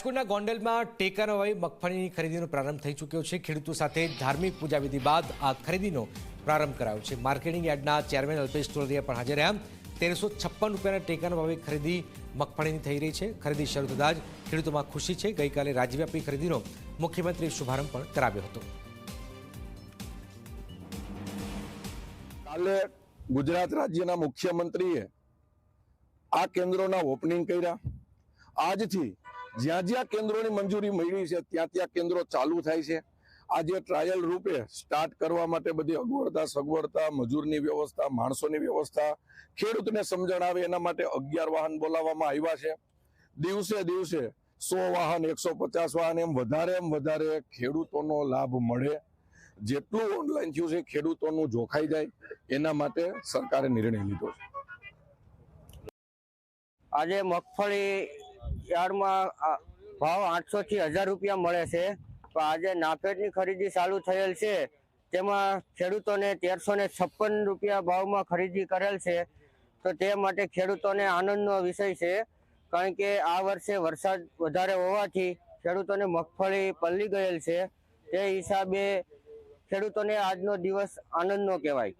રાજકોટના ગોંડલમાં ભાવે મગફળીની ખરીદીનો પ્રારંભ થઈ ચૂક્યો છે. ખેડૂતો સાથે ધાર્મિક પૂજાવિધિ બાદ આ ખરીદીનો પ્રારંભ કરાયો છે. માર્કેટિંગ યાર્ડના ચેરમેન અલ્પેશ તોલરિયા પણ હાજર રહ્યા. તેરસો છપ્પન રૂપિયાના ટેકાના ભાવે ખરીદી મગફળીની થઈ રહી છે. ખરીદી શરૂ થતાં જ ખેડૂતોમાં ખુશી છે. ગઈકાલે રાજ્યવ્યાપી ખરીદીનો મુખ્યમંત્રીએ શુભારંભ પણ કરાવ્યો હતો. કાલે ગુજરાત રાજ્યના મુખ્યમંત્રીએ આ કેન્દ્રોના ઓપનિંગ કર્યા. આજથી જ્યાં જ્યાં કેન્દ્રોની મંજૂરી મળી છે, ત્યાં ત્યાં કેન્દ્રો ચાલુ થાય છે. આજે ટ્રાયલ રૂપે સ્ટાર્ટ કરવા માટે બધી અગવડતા સગવડતા, મજૂરની વ્યવસ્થા, માણસોની વ્યવસ્થા, ખેડૂતને સમજણ આવે એના માટે અગિયાર વાહન બોલાવવામાં આવ્યા છે. દિવસે દિવસે સો વાહન, એકસો પચાસ વાહન, એમ વધારે એમ વધારે ખેડૂતોનો લાભ મળે. જેટલું ઓનલાઈન થયું છે, ખેડૂતોનું જોખાઈ જાય. એના માટે સરકારે નિર્ણય લીધો છે. આજે મગફળી યાર્ડમાં ભાવ આઠસો થી હજાર રૂપિયા મળે છે. તો આજે નાફેડની ખરીદી ચાલુ થયેલ છે. તેમાં ખેડૂતોને તેરસો ને છપ્પન રૂપિયા ભાવમાં ખરીદી કરેલ છે. તો તે માટે ખેડૂતોને આનંદનો વિષય છે. કારણ કે આ વર્ષે વરસાદ વધારે હોવાથી ખેડૂતોને મગફળી પલ્લી ગયેલ છે. તે હિસાબે ખેડૂતોને આજનો દિવસ આનંદનો કહેવાય.